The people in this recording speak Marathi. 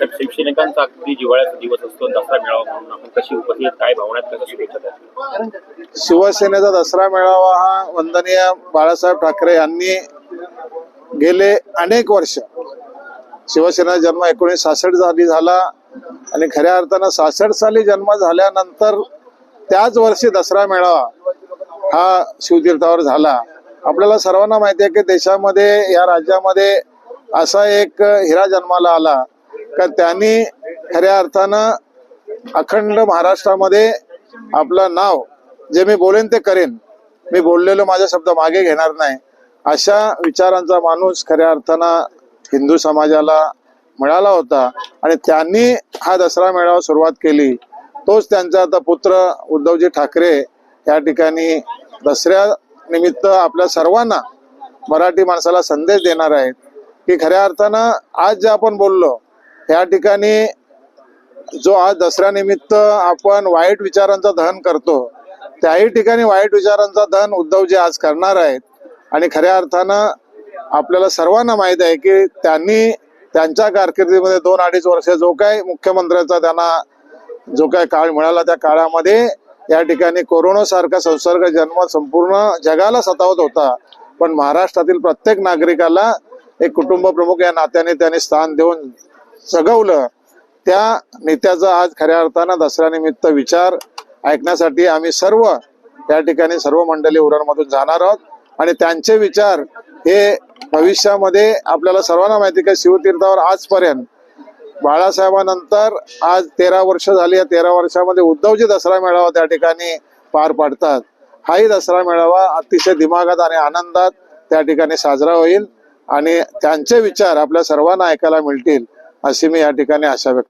साहेब, शिवसैनिकांचा अगदी जिव्हाळ्याचा दिवस असतो दसरा मेळावा म्हणून आपण कशी उपस्थित काय भावना आहेत, कसं शुभेच्छा शिवसेनेचा दसरा मेळावा हा वंदनीय बाळासाहेब ठाकरे यांनी गेले अनेक वर्ष. शिवसेना जन्म एकोणीस सासष्ट साली झाला आणि खऱ्या अर्थानं सासष्ट साली जन्म झाल्यानंतर त्याच वर्षी दसरा मेळावा हा शिवतीर्थावर झाला. आपल्याला सर्वांना माहिती आहे की देशामध्ये या राज्यामध्ये असा एक हिरा जन्माला आला. का त्यांनी खऱ्या अर्थानं अखंड महाराष्ट्रामध्ये आपलं नाव जे मी बोलेन ते करेन. मी बोललेलो माझा शब्द मागे घेणार नाही. अशा विचारांचा माणूस खऱ्या अर्थानं हिंदू समाजाला मिळाला होता आणि त्यांनी हा दसरा मेळावा सुरुवात केली. तोच त्यांचा आता पुत्र उद्धवजी ठाकरे या ठिकाणी दसऱ्या निमित्त आपल्या सर्वांना मराठी माणसाला संदेश देणार आहेत. की खऱ्या अर्थानं आज जे आपण बोललो या ठिकाणी जो आज दसऱ्यानिमित्त आपण वाईट विचारांचा दहन करतो त्याही ठिकाणी वाईट विचारांचा दहन उद्धवजी आज करणार आहेत. आणि खऱ्या अर्थानं आपल्याला सर्वांना माहीत आहे की त्यांनी त्यांच्या कारकिर्दीमध्ये दोन अडीच वर्ष जो काय मुख्यमंत्र्याचा त्यांना जो काय काळ मिळाला त्या काळामध्ये या ठिकाणी कोरोना सारखा संसर्ग जन्म संपूर्ण जगाला सतावत होता. पण महाराष्ट्रातील प्रत्येक नागरिकाला एक कुटुंब प्रमुख या नात्याने त्यांनी स्थान देऊन जगवलं त्या नेत्याचा आज खऱ्या अर्थानं दसऱ्यानिमित्त विचार ऐकण्यासाठी आम्ही सर्व त्या ठिकाणी सर्व मंडळी उरणमधून जाणार आहोत. आणि त्यांचे विचार हे भविष्यामध्ये आपल्याला सर्वांना माहिती का शिवतीर्थावर आजपर्यंत बाळासाहेबांनंतर आज तेरा वर्ष झाली. या तेरा वर्षामध्ये उद्धवजी दसरा मेळावा त्या ठिकाणी पार पाडतात. हाही दसरा मेळावा अतिशय दिमागात आणि आनंदात त्या ठिकाणी साजरा होईल. आणि त्यांचे विचार आपल्या सर्वांना ऐकायला मिळतील. अशी मी या ठिकाणी आशा व्यक्त